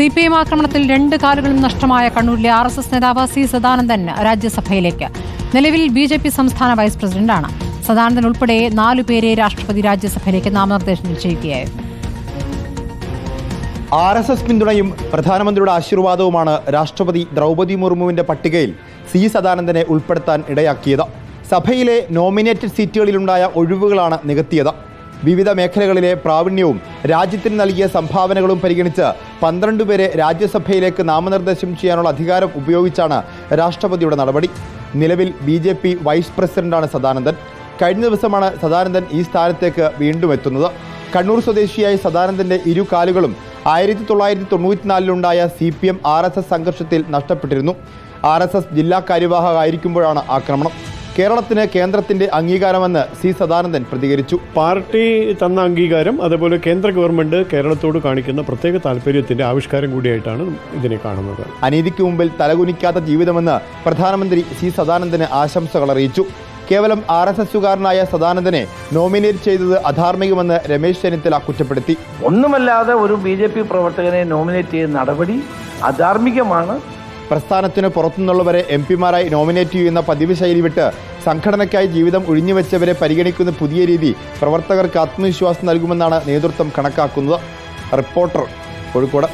C P M ആക്രമണത്തിൽ രണ്ട് കാലുകളും നഷ്ടമായ കണ്ണൂരിലെ ആർ എസ് എസ് നേതാവ് സി സദാനന്ദൻ രാജ്യസഭയിലേക്ക്. നിലവിൽ ബി ജെ പി സംസ്ഥാന വൈസ് പ്രസിഡന്റാണ്. സദാനന്ദൻ ഉൾപ്പെടെ നാലുപേരെ രാഷ്ട്രപതി രാജ്യസഭയിലേക്ക് നാമനിർദ്ദേശം ചെയ്യുകയായിരുന്നു ആർ എസ് എസ് പിന്തുണയും പ്രധാനമന്ത്രിയുടെ ആശീർവാദവുമാണ് രാഷ്ട്രപതി ദ്രൗപദി മുർമുവിന്റെ പട്ടികയിൽ സി സദാനന്ദനെ ഉൾപ്പെടുത്താൻ ഇടയാക്കിയത്. സഭയിലെ നോമിനേറ്റഡ് സീറ്റുകളിലുണ്ടായ ഒഴിവുകളാണ് നികത്തിയത്. വിവിധ മേഖലകളിലെ പ്രാവീണ്യവും രാജ്യത്തിന് നൽകിയ സംഭാവനകളും പരിഗണിച്ച് പന്ത്രണ്ട് പേരെ രാജ്യസഭയിലേക്ക് നാമനിർദ്ദേശം ചെയ്യാനുള്ള അധികാരം ഉപയോഗിച്ചാണ് രാഷ്ട്രപതിയുടെ നടപടി. നിലവിൽ ബി ജെ പി വൈസ് പ്രസിഡന്റാണ് സദാനന്ദൻ. കഴിഞ്ഞ ദിവസമാണ് സദാനന്ദൻ ഈ സ്ഥാനത്തേക്ക് വീണ്ടും എത്തുന്നത്. കണ്ണൂർ സ്വദേശിയായ സദാനന്ദന്റെ ഇരു കാലുകളും ആയിരത്തി തൊള്ളായിരത്തി തൊണ്ണൂറ്റിനാലിലുണ്ടായ C P M R S S സംഘർഷത്തിൽ നഷ്ടപ്പെട്ടിരുന്നു. ആർ എസ് എസ് ജില്ലാ കാര്യവാഹകായിരിക്കുമ്പോഴാണ് ആക്രമണം. കേരളത്തിന് കേന്ദ്രത്തിന്റെ അംഗീകാരമെന്ന് സി സദാനന്ദൻ പ്രതികരിച്ചു. പാർട്ടി തന്ന അംഗീകാരം അതേപോലെ കേന്ദ്ര ഗവൺമെന്റ് കേരളത്തോട് കാണിക്കുന്ന പ്രത്യേക താല്പര്യത്തിന്റെ ആവിഷ്കാരം കൂടിയായിട്ടാണ് ഇതിനെ കാണുന്നത്. അനീതിക്ക് മുമ്പിൽ തലകുനിക്കാത്ത ജീവിതമെന്ന് പ്രധാനമന്ത്രി സി സദാനന്ദന് ആശംസകൾ അറിയിച്ചു. കേവലം ആർ എസ് എസുകാരനായ സദാനന്ദനെ നോമിനേറ്റ് ചെയ്തത് അധാർമികമെന്ന് രമേശ് ചെന്നിത്തല കുറ്റപ്പെടുത്തി. ഒന്നുമല്ലാതെ ഒരു ബി ജെ പി പ്രവർത്തകനെ നോമിനേറ്റ് ചെയ്യുന്ന നടപടി അധാർമികമാണ്. പ്രസ്ഥാനത്തിന് പുറത്തുനിന്നുള്ളവരെ എം പിമാരായി നോമിനേറ്റ് ചെയ്യുന്ന പതിവ് ശൈലി വിട്ട് സംഘടനയ്ക്കായി ജീവിതം ഒഴിഞ്ഞുവെച്ചവരെ പരിഗണിക്കുന്ന പുതിയ രീതി പ്രവർത്തകർക്ക് ആത്മവിശ്വാസം നൽകുമെന്നാണ് നേതൃത്വം കണക്കാക്കുന്നത്. റിപ്പോർട്ടർ കോഴിക്കോട്.